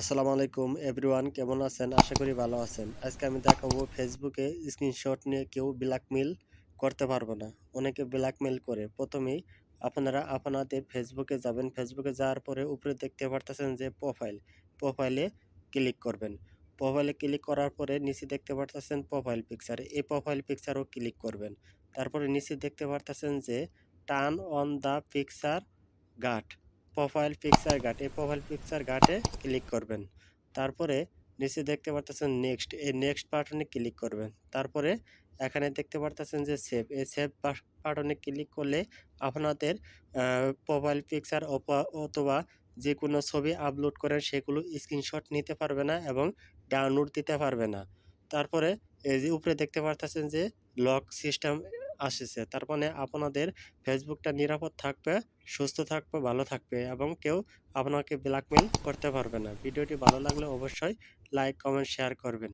আসসালামু আলাইকুম এভরিওয়ান, কেমন আছেন? আশা করি ভালো আছেন। আজকে আমি দেখাবো ফেসবুকে স্ক্রিনশট নিয়ে কেউ ব্ল্যাকমেল করতে পারবে না। অনেকে ব্ল্যাকমেল করে। প্রথমেই আপনারা, আপনাদের ফেসবুকে যাবেন। ফেসবুকে যাওয়ার পরে উপরে দেখতে পারতেছেন যে প্রোফাইল প্রোফাইলে ক্লিক করবেন। প্রোফাইলে ক্লিক করার পরে নিচে দেখতে পারতেছেন প্রোফাইল পিকচার এই প্রোফাইল পিকচারও ক্লিক করবেন। তারপরে নিচে দেখতে পারতেছেন যে turn on the picture guard profile picture guard এই প্রোফাইল পিকচার গাটে ক্লিক করবেন। তারপরে নিচে দেখতে পারতেছেন নেক্সট এই নেক্সট বাটনে ক্লিক করবেন। তারপরে এখানে দেখতে পারতেছেন যে সেভ এই সেভ বাটনে ক্লিক করলে আপনাদের প্রোফাইল পিকচার অথবা যে কোনো ছবি আপলোড করেন সেগুলো স্ক্রিনশট নিতে পারবে না এবং ডাউনলোড দিতে পারবে না। তারপরে এই যে উপরে দেখতে পারতেছেন যে লক সিস্টেম আসছে। তার মানে আপনাদের ফেসবুকটা নিরাপদ থাকবে, সুস্থ থাকবে, ভালো থাকবে এবং কেউ আপনাকে ব্ল্যাকমেল করতে পারবে না। ভিডিওটি ভালো লাগলে অবশ্যই লাইক কমেন্ট শেয়ার করবেন।